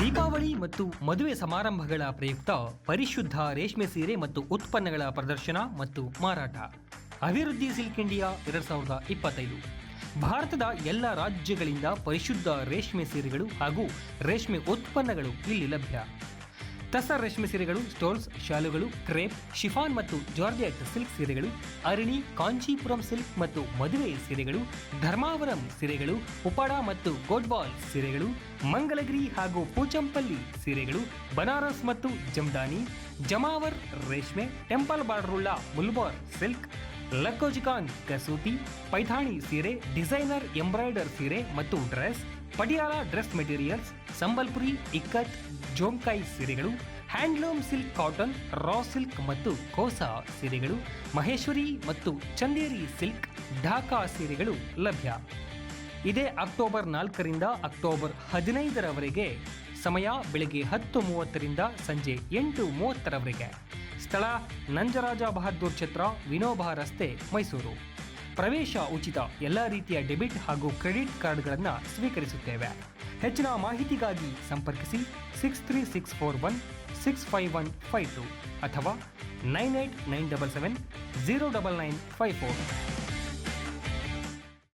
ದೀಪಾವಳಿ ಮತ್ತು ಮದುವೆ ಸಮಾರಂಭಗಳ ಪ್ರಯುಕ್ತ ಪರಿಶುದ್ಧ ರೇಷ್ಮೆ ಸೀರೆ ಮತ್ತು ಉತ್ಪನ್ನಗಳ ಪ್ರದರ್ಶನ ಮತ್ತು ಮಾರಾಟ. ಅಭಿವೃದ್ಧಿ ಸಿಲ್ಕ್ ಇಂಡಿಯಾ ಎರಡ್ ಸಾವಿರದ ಇಪ್ಪತ್ತೈದು. ಭಾರತದ ಎಲ್ಲ ರಾಜ್ಯಗಳಿಂದ ಪರಿಶುದ್ಧ ರೇಷ್ಮೆ ಸೀರೆಗಳು ಹಾಗೂ ರೇಷ್ಮೆ ಉತ್ಪನ್ನಗಳು ಇಲ್ಲಿ ಲಭ್ಯ. ಟಸರ್ ರೇಷ್ಮೆ ಸೀರೆಗಳು, ಸ್ಟೋಲ್ಸ್, ಶಾಲುಗಳು, ಕ್ರೇಪ್, ಶಿಫಾನ್ ಮತ್ತು ಜಾರ್ಜೆಟ್ ಸಿಲ್ಕ್ ಸೀರೆಗಳು ಅರಣಿ ಕಾಂಚೀಪುರಂ ಸಿಲ್ಕ್ ಮತ್ತು ಮದುವೆ ಸೀರೆಗಳು, ಧರ್ಮಾವರಂ ಸೀರೆಗಳು, ಉಪಾಡ ಮತ್ತು ಗೋಡ್ವಾಲ್ ಸೀರೆಗಳು ಮಂಗಲಗಿರಿ ಹಾಗೂ ಪೂಚಂಪಲ್ಲಿ ಸೀರೆಗಳು, ಬನಾರಸ್ ಮತ್ತು ಜಮ್ದಾನಿ, ಜಮಾವರ್ ರೇಷ್ಮೆ, ಟೆಂಪಲ್ ಬಾರ್ಡ್ರುಳ್ಳ ಮುಲ್ಬಾರ್ ಸಿಲ್ಕ್ ಲಕ್ಕೋಜಿಕಾನ್ ಕಸೂತಿ, ಪೈಥಾಣಿ ಸೀರೆ, ಡಿಸೈನರ್ ಎಂಬ್ರಾಯ್ಡರ್ ಸೀರೆ ಮತ್ತು dress, Patiala dress materials Sambalpuri, ikat, ಜೋಂಕಾಯಿ ಸೀರೆಗಳು, handloom silk cotton, raw silk ಮತ್ತು ಕೋಸಾ ಸೀರೆಗಳು, ಮಹೇಶ್ವರಿ ಮತ್ತು ಚಂದೇರಿ ಸಿಲ್ಕ್, ಢಾಕಾ ಸೀರೆಗಳು ಲಭ್ಯ. ಇದೇ ಅಕ್ಟೋಬರ್ ನಾಲ್ಕರಿಂದ ಅಕ್ಟೋಬರ್ ಹದಿನೈದರವರೆಗೆ, ಸಮಯ ಬೆಳಗ್ಗೆ ಹತ್ತು ಮೂವತ್ತರಿಂದ ಸಂಜೆ ಎಂಟು ಮೂವತ್ತರವರೆಗೆ. ಸ್ಥಳ ನಂಜರಾಜ ಬಹದ್ದೂರ್ ಛತ್ರ ವಿನೋಬಾ ರಸ್ತೆ, ಮೈಸೂರು. ಪ್ರವೇಶ ಉಚಿತ ಎಲ್ಲ ರೀತಿಯ ಡೆಬಿಟ್ ಹಾಗೂ ಕ್ರೆಡಿಟ್ ಕಾರ್ಡ್ಗಳನ್ನು ಸ್ವೀಕರಿಸುತ್ತೇವೆ. ಹೆಚ್ಚಿನ ಮಾಹಿತಿಗಾಗಿ ಸಂಪರ್ಕಿಸಿ six three six four one six five one five two ಅಥವಾ nine eight nine double seven zero double nine five four